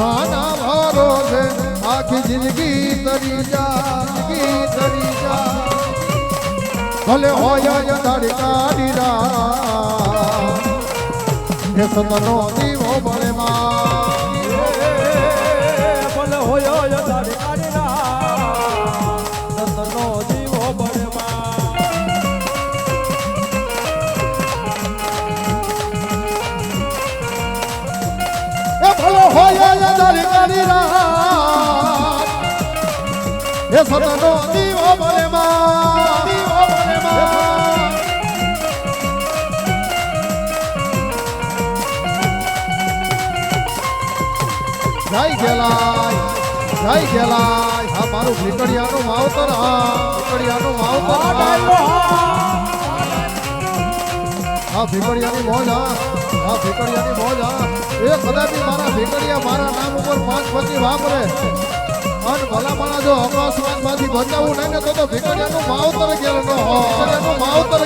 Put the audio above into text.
આના ભારો છે, આખી જિંદગી તરી જા, જિંદગી તરી જા. ભલે હોય તારી કાઢી રા એ સતનો અંધારી કાઢી રા એ સતનો દીવો બળે માં. દીવો બળે માં. જય ગેલાય જય ગેલાય આ મારું ભીકડિયાનું માવતર હા ભીકડિયાનું માવતર હા. ભીકડિયાની મોજ હા. આ ભીકડિયાની મોજ હા. એ કદાચ મારા ભેગડિયા મારા નામ ઉપર પાંચ પચી વાપરે. અને ભલામણા જો અકસ્માતમાંથી બચાવવું નહીં ને તો ભીકડિયાનું માવતર ગેલ ન હોય. ભીકડિયાનું માવતર